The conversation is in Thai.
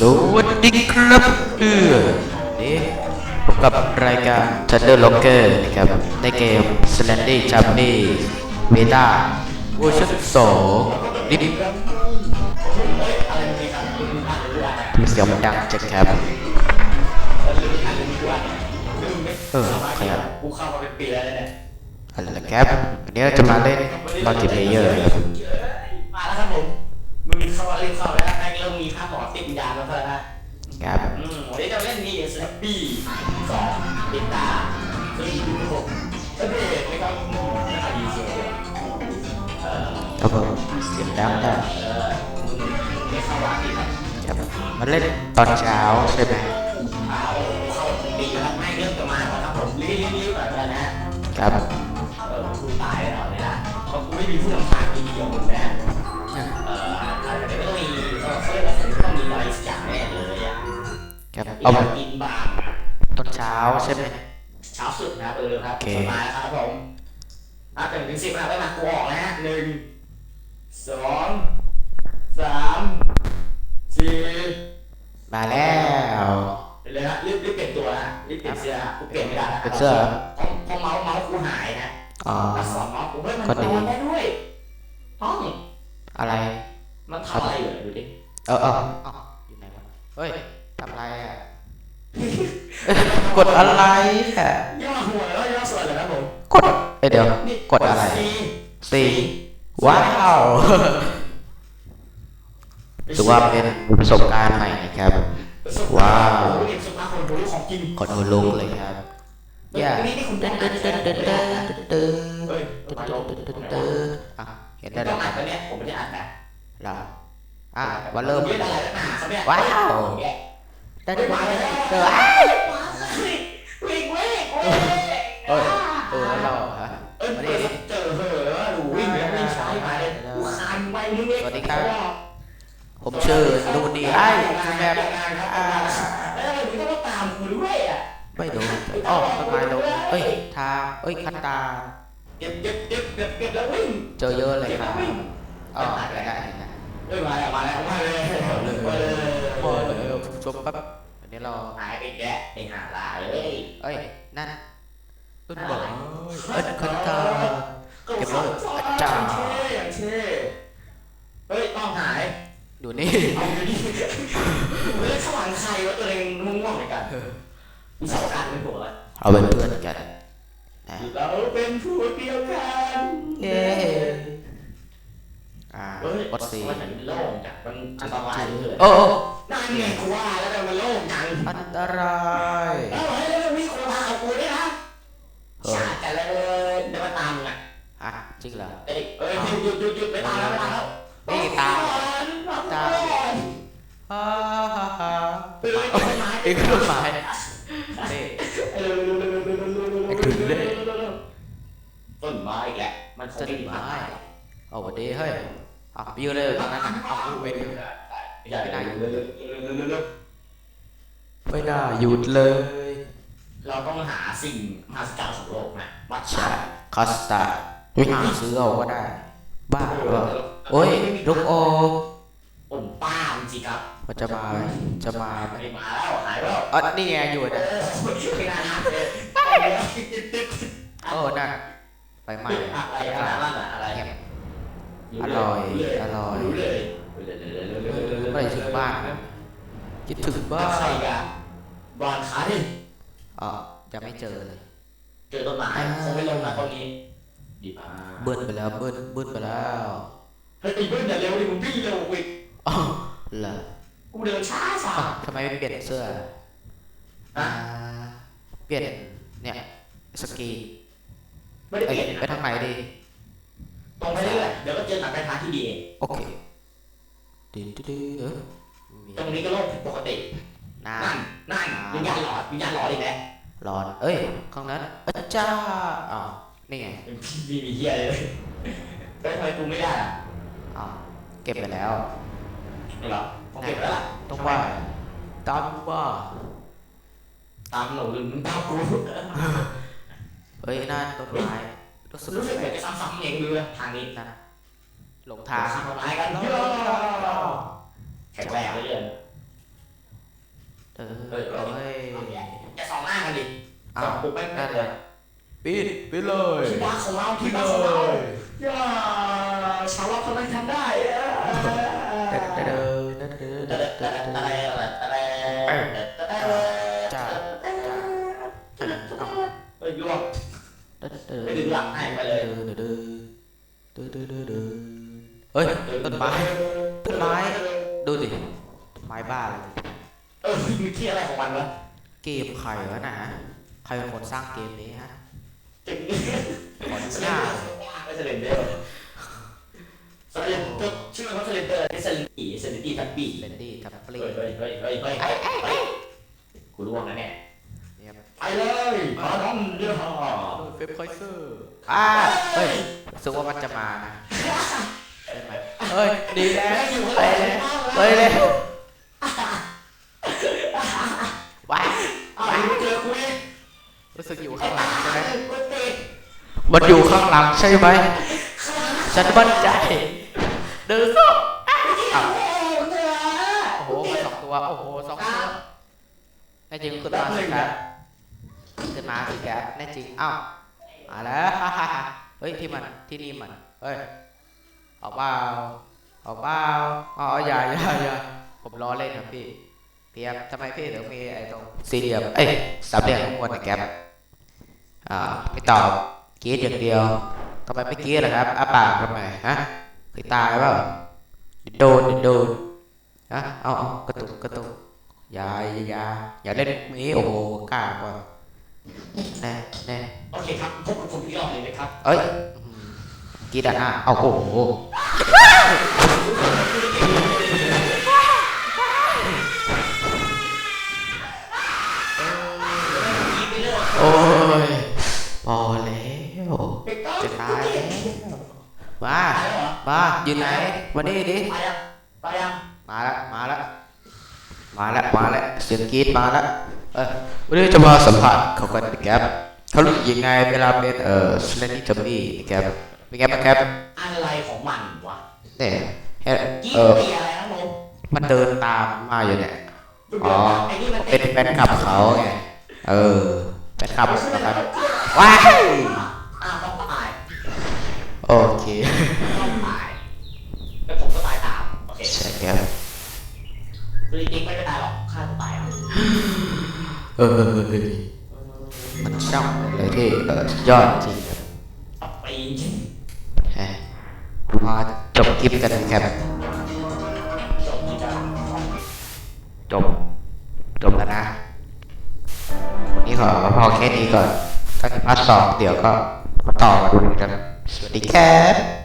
สวัสดีครับเพื่อนนี่พบกับรายการ Thunder Locker นะครับ ในเกม Slendy c h a m p y Beta เวอร์ชัน2นี่เสียงดังจังครับ เออขยับกูเข้ามาเป็นปีแล้วเนี่ยอะไรล่ะครับวันนี้เราจะมาเล่นมัลติเพลเยอร์ครับมาแล้วครับผมมึงเข้ามาเล่นเข้าแล้ว มีภาพหมอติดวิญญาณแล้วนะ ครับอืมวันนี้จะเล่นนี่สแลปปี้สองติดตาซึ่งผมก็เด็กไม่ก็ไม่ค่อยดีเสียงเออครับผมเสียงดังได้เออไม่เข้าวัดอีครับครับมาเล่นตอนเช้าใช่ไหมเอาเข้าปีแล้วไม่เริ่มจะมาแล้วครับผมรีบรีบแบบนั้นนะครับเออกูตายแล้วเนี่ยนะเพราะกูไม่มีผู้นำทางที่ดีอย่างมึงนะ ครับเอาเอากินบางอะตอนเช้าใช่ไหมเช้าสุดนะครับเออครับโอเคสบายครับผมนับหนึ่งถึงสิบนะครับได้มากูออกนะฮะหนึ่งสองสามสี่มาแล้วไปเลยฮะรีบรีบเปลี่ยนตัวฮะรีบเปลี่ยนเสื้อฮะกูเปลี่ยนไม่ได้ฮะเป็นเสื้อเพราะเพราะเมาส์เมาส์กูหายนะอ๋อมาสอนเมาส์กูเฮ้ยมันก็ดีทำได้ด้วยห้องอะไร มันทำอะไรอยู่ดูดิเออเออ อะไรอะ กดอะไรอะย่อหัวแล้วย่อส่วนเลยครับผม กดเอ้ยเดี๋ยว นี่กดอะไรซีสี่ว้าวถือว่าเป็นประสบการณ์ใหม่นะครับ ว้าวเรียนสุภาพคนรู้ของจริงกดหัวลุกเลยครับอย่านี่นี่คุณเดิต้องนเดินเดินเดินเดินเดินเฮ้ยเดินมาเดิลนงเดินเดินเดินอะเห็นได้ต้แล้อวงอ่านตัวเนี้ยผมไม่ได้อ่านนะเหรออะมาเริ่มเรื่องอะไรแล้วนะเขาเนี่ยว้าวเฮ้เดินยเดินมาแล้วเดินเฮ้อ้ายวิ่งเว้ยเอ้ยเออแล้วเราฮะเอ้ยมาเจดิอเจอเหอะดูวิ่งแล้ววิ่งช้ามาเลยกูคานไปมึงเว้ยสวัสดีครับผมชื่อนูนดีไอ้คุณแม่อ่าเออมึงต้องมาตามกูด้วยอะไม่รู้อ๋อต้นไม้ลงเอ้ยทาเอ้ยคันตาเก็บเก็บเก็บเก็บเก็บแล้ววิ่งเจอเยอะเลยครับอ๋อได้ได้ เอ้ยมาแล้วมาแล้วมาเลยมาเลยพอเลยชมแป๊บอันนี้เราหายไปแกะไอ้ห่าลาเลยเอ้ยนั่นต้นบอกเอ้ยคันตาเก็บไว้อาจารย์เท่เฮ้ยต้องหายดูนี่เอาอยู่ดิเฮ้ยข้างหลังใครวะตัวเองง่วงๆเหมือนกันมีสาวการเป็นผัวเอาเป็นเพื่อนกันเราเป็นผัวเดียวกันเย้ เฮ้ยกดสีมันโล่งจังมันอันตรายเลยโอ้โอ้นั่นไงกูว่าแล้วแต่มันโล่งจังอันตรายเอ้าเฮ้ยแล้วมีคนมาเอากูด้วยนะเฮ้ยชาติกันเลยเดี๋ยวมาตามมึงอะอะจริงเหรอเอ้ยเอ้ยหยุดหยุดหยุดหยุดไม่ตามแล้วไม่ตามแล้วนี่ตามตามฮ่าฮ่าฮ่าเอ้ยต้นไม้เอ็งต้นไม้นี่เร็วเร็วเร็วเร็วเร็วเร็วเร็วไอ้ถึงเลยต้นไม้อีกแหละมันคงต้นไม่มีไม้ไม้เอาวันดีเฮ้ย อะไปยืนเลยตรงนั้นน่ะเอาไปยืนอย่าไปไหนเร็วเร็วเร็วเร็วเร็วไม่น่าหยุดเลย เราต้องหาสิ่งมหัศจรรย์ของโลกนะวัดใช่คอสตาไปหาซื้อเอาก็ได้ บ้าเปล่าโอ้ยลูกโออมป้าจริงครับมันจะมาจะมาไม่มาแล้วหายแล้วอ๋อนี่ไงอยู่นะโอ้นั่นไปใหม่อะไรอะไรนั่นอะไรเงีย อร่อย อร่อยรู้เลยไม่ถึงบ้านนะคิดถึงบ้าใครกันบอลขาดิอ๋อจะไม่เจอเลย เจอต้นไม้คงไม่ลงนะตรงนี้ดีมากเบิ้ลไปแล้ว เบิ้ลเบิ้ลไปแล้วเฮ้ยเบิ้ลอย่าเร็วดิมึงวิ่เร็วกว่าอ๋อเหรอกูเดินช้าช้าทำไมไม่เปลี่ยนเสื้ออ่าเปลี่ยนเนี่ยสกีไม่ได้เปลี่ยนไปทางไหนดี ตรงไปเรื่อยๆเดี๋ยวก็เจอหลักไปทางที่ดีเองโอเคดื้อดื้อเออมีตรงนี้ก็โลกผิดปกติน้นั่นนั่นวิญญาณหลอดวิญญาณหลอดอีกแล้วำร้อนเอ้ยข้างนั้นอาจารย์อ้าวนี่ไงมีมีเหี้ยเลยเฮ้ยทำไมกูไม่ได้อะอ้าวเก็บไปแล้วไม่หรอต้องเก็บแล้วล่ะต้องว่าตามว่าตามหนูหรือมึงตามกูเอ้ยนั่นต้นไม้ รู้สึกรู้สึกเหแปมืลอนกจะซ้ำๆเองเลยทางนี้ๆนะหลงทาทางงทำร้ายกันเยอะแข็งแรงเลยเออเฮ้ยเอ้ยอย่าสองหน้ากันดิอ้าสอวงปุ๊บไม่ไม่นั่นเลเลยยปิดปิดเลยที่บ้านของเราปิที่ดบ้านเลของเรายอย่าชาวเราทำไมทำได้อะเด้อเด้อเด้อเด้อเด้อเด้ออะไรเด้อ ไปดึงหลังให้ไปเลยเฮ้ยต้นไม้ต้นไม้ดูดิต้นไม้บ้าเลยเออมีที่อะไรของมันวะเกมใครวะนะใครเป็นคนสร้างเกมนี้ฮะเจ๋งขอสอนุเลญานเดอร์ไม่สเลนเดอร์สเลนเดอร์ชื่อเขาสเลนเดอร์นี่สเลนตี้สเลนตี้ทับบี้เลนดี้ทับปลีเฮ้ยเฮ้ยเฮ้ยเฮ้ย อยเซอร์อ่าเฮ้ยรู้สึกว่ามันจะมานะใช่ไหมเฮ้ยดีแล้วไปเลยไปเลยว้ายอ้าวไม่เจอกูเองรู้สึกอยู่ข้างหลังใช่ไหมกูติดมันอยู่ข้างหลังใช่ไหมฉันมั่นใจเดินก็อ้าวโอ้เหนื่อยโอ้โหมาสองตัว โอ้โหสองตัวแน่จริงขึ้นมาสิครับขึ้นมาสิครับแน่จริงอ้าว มาแล้วฮ่าฮ่าฮ่าเฮ้ยที่มันที่นี่มันเฮ้ยออกเปล่าออกเปล่าอ๋ออย่าอย่าอย่าผมล้อเล่นครับพี่เพียบทำไมพี่ถึงมีไอ้ตรงสี่เหลี่ยมเอ้ยสามเหลี่ยมข้างบนนะแก๊ปอ่าไม่ตอบกรีดอย่างเดียวทำไมไม่กรีดล่ะครับอ้าปากทำไมฮะเคยตายเปล่าโดนโดนฮะเอาเอากระตุกกระตุกอย่าอย่าอย่าอย่าเล่นมุกนี้โอ้โหกล้ากว่า แน่แน่โอเคครับพบกับผมอีกรอบหนึ่งนะครับ เอ้ยอืมกรีดอะอะเอาโอ้โหยิงไปเลยโอ้ยพอแล้วไปต้อจะตายแล้วมาตายแล้วเหรอมาอยู่ไหนมานี่ดิไปยังไปยังมาแล้วมาแล้วมาแล้วมาแล้วเสียงกรีดมาแล้วเออ วันนี้จะมาสัมผัสเขากันนะครับเขารู้สึกยังไงเวลาเป็นเอ่อสเลนดี้จัมมี่นะครับเป็นไงบ้างครับอะไรของมันวะเนี่ยเอ่อยี่เออปีอะไรนะผมมันเดินตามมาอยู่เนี่ยอ๋อไอ้นี่มันเป็นแฟนคลับเขาไงเออแฟนคลับผมนะครับว้ายอ้าวต้องตายโอเค เออมันช่างเป็นอะไรที่เออยอดจริงครับเอาไปจริงฮะมาจบคลิปกันครับจบจบจบแล้วนะวันนี้ขอพอแค่นี้ก่อนถ้ามีพาร์ทสองเดี๋ยวก็ต่อกันดูกันสวัสดีครับ